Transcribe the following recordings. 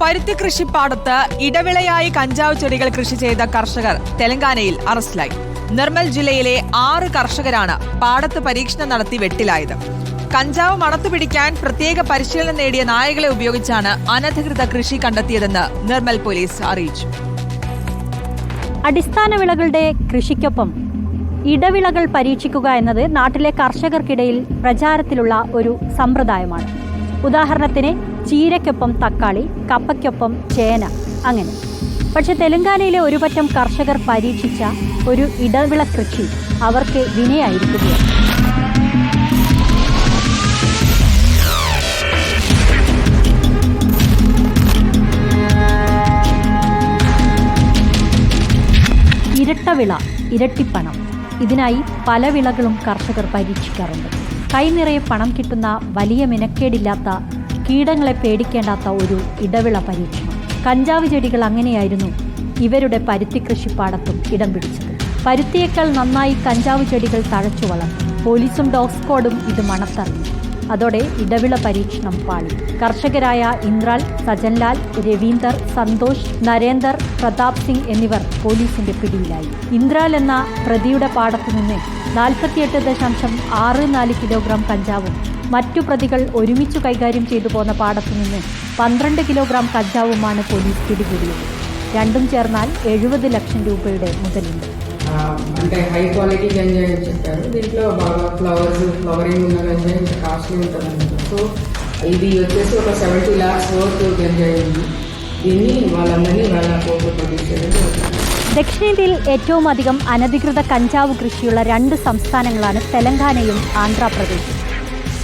പരുത്തി കൃഷിപ്പാടത്ത് ഇടവിളയായി കഞ്ചാവ് ചെടികൾ കൃഷി ചെയ്ത കർഷകർ തെലങ്കാനയിൽ അറസ്റ്റിലായി. നിർമ്മൽ ജില്ലയിലെ ആറ് കർഷകരാണ് പാടത്ത് പരീക്ഷണം നടത്തി വെട്ടിലായത്. കഞ്ചാവ് മണത്തു പിടിക്കാൻ പ്രത്യേക പരിശീലനം നേടിയ നായകളെ ഉപയോഗിച്ചാണ് അനധികൃത കൃഷി കണ്ടെത്തിയതെന്ന് നിർമ്മൽ പോലീസ് അറിയിച്ചു. അടിസ്ഥാന വിളകളുടെ കൃഷിക്കൊപ്പം ഇടവിളകൾ പരീക്ഷിക്കുക എന്നത് നാട്ടിലെ കർഷകർക്കിടയിൽ പ്രചാരത്തിലുള്ള ഒരു സമ്പ്രദായമാണ്. ഉദാഹരണത്തിന് ചീരയ്ക്കൊപ്പം തക്കാളി കപ്പയ്ക്കൊപ്പം ചേന അങ്ങനെ. പക്ഷെ തെലങ്കാനയിലെ ഒരുപറ്റം കർഷകർ പരീക്ഷിച്ച ഒരു ഇടവിള കൃഷി അവർക്ക് വിനയായിരിക്കുകയാണ്. ഇരട്ടവിള ഇരട്ടിപ്പണം. ഇതിനായി പല വിളകളും കർഷകർ പരീക്ഷിക്കാറുണ്ട്. കൈനിറയെ പണം കിട്ടുന്ന വലിയ മെനക്കേടില്ലാത്ത കീടങ്ങളെ പേടിക്കേണ്ടാത്ത ഒരു ഇടവിള പരീക്ഷണം. കഞ്ചാവ് ചെടികൾ അങ്ങനെയായിരുന്നു ഇവരുടെ പരുത്തി കൃഷിപ്പാടത്തും ഇടം പിടിച്ചത്. പരുത്തിയേക്കാൾ നന്നായി കഞ്ചാവ് ചെടികൾ തഴച്ചു വളർന്നു. പോലീസും ഡോഗ് സ്ക്വാഡും ഇത് മണത്തറിഞ്ഞു. അതോടെ ഇടവിള പരീക്ഷണം പാളി. കർഷകരായ ഇന്ദ്രാൽ സജൻലാൽ രവീന്ദർ സന്തോഷ് നരേന്ദർ പ്രതാപ് സിംഗ് എന്നിവർ പോലീസിന്റെ പിടിയിലായി. ഇന്ദ്രാൽ എന്ന പ്രതിയുടെ പാടത്തു നിന്ന് നാൽപ്പത്തിയെട്ട് ദശാംശം ആറ് നാല് കിലോഗ്രാം കഞ്ചാവും മറ്റു പ്രതികൾ ഒരുമിച്ചു കൈകാര്യം ചെയ്തു പോന്ന പാടത്തു നിന്ന് പന്ത്രണ്ട് കിലോഗ്രാം കഞ്ചാവുമാണ് പോലീസ് പിടികൂടിയത് രണ്ടും ചേർന്നാൽ എഴുപത് ലക്ഷം രൂപയുടെ മുതലുണ്ട് ఆ, అంటే హై క్వాలిటీ గంజాయి అని చెప్పారు దీంట్లో బాగా ఫ్లవర్స్ ఫ్లవరింగ్ ఉన్న గంజాయి ఇంకా కాస్ట్లీ ఉంటుంది అన్నమాట సో ఇది వచ్చేసి ఒక సెవెంటీ ల్యాక్స్ వర్త్ గంజాయి ఉంది దీన్ని వాళ్ళందరినీ వాళ్ళ కోర్టు ప్రొడ్యూస్ చేయడం జరుగుతుంది ദക്ഷിണേന്ത്യയിൽ ഏറ്റവും അധികം അനധികൃത കഞ്ചാവ് കൃഷിയുള്ള രണ്ട് സംസ്ഥാനങ്ങളാണ് തെലങ്കാനയും ആന്ധ്രാപ്രദേശും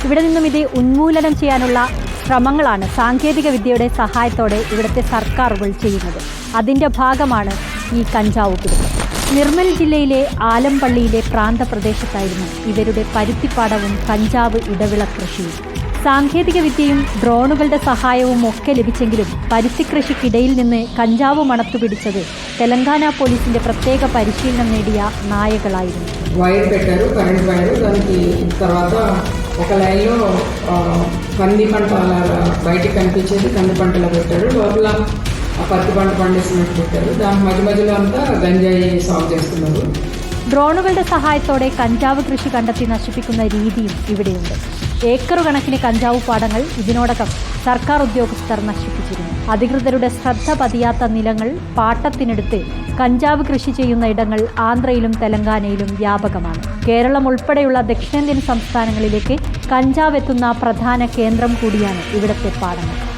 ഇവിടെ നിന്നും ഇത് ഉന്മൂലനം ചെയ്യാനുള്ള ശ്രമങ്ങളാണ് സാങ്കേതിക വിദ്യയുടെ സഹായത്തോടെ ഇവിടുത്തെ സർക്കാരുകൾ ചെയ്യുന്നത്. അതിന്റെ ഭാഗമാണ് ഈ കഞ്ചാവ് പിടുത്തം നിർമ്മൽ ജില്ലയിലെ ആലംപള്ളിയിലെ പ്രാന്തപ്രദേശത്തായിരുന്നു ഇവരുടെ പരുത്തിപ്പാടവും കഞ്ചാവ് ഇടവിള കൃഷിയും സാങ്കേതിക വിദ്യയും ഡ്രോണുകളുടെ സഹായവും ഒക്കെ ലഭിച്ചെങ്കിലും പരുത്തിക്കൃഷിക്കിടയിൽ നിന്ന് കഞ്ചാവ് മണത്തുപിടിച്ചത് തെലങ്കാന പോലീസിന്റെ പ്രത്യേക പരിശീലനം നേടിയ നായകളായിരുന്നു. వైర్ పెట్టారు కరెంట్ వైర్ దానికి తర్వాత ఒక లైన్లో ఆ, కంది పంట అలాగా బయటికి కనిపించేది కంది పంటలో పెట్టారు లోపల ఆ పత్తి పంట పండిస్తున్నట్టు పెట్టారు దాని మధ్య మధ్యలో అంతా గంజాయి సాగు చేస్తున్నారు ഡ്രോണുകളുടെ സഹായത്തോടെ കഞ്ചാവ് കൃഷി കണ്ടെത്തി നശിപ്പിക്കുന്ന രീതിയും ഇവിടെയുണ്ട് ഏക്കറു കണക്കിന് കഞ്ചാവ് പാടങ്ങൾ ഇതിനോടകം സർക്കാർ ഉദ്യോഗസ്ഥർ നശിപ്പിച്ചിരുന്നു. അധികൃതരുടെ ശ്രദ്ധ പതിയാത്ത നിലങ്ങൾ പാട്ടത്തിനെടുത്ത് കഞ്ചാവ് കൃഷി ചെയ്യുന്ന ഇടങ്ങൾ ആന്ധ്രയിലും തെലങ്കാനയിലും വ്യാപകമാണ്. കേരളം ഉൾപ്പെടെയുള്ള ദക്ഷിണേന്ത്യൻ സംസ്ഥാനങ്ങളിലേക്ക് കഞ്ചാവ് എത്തുന്ന പ്രധാന കേന്ദ്രം കൂടിയാണ് ഇവിടുത്തെ പാടങ്ങൾ.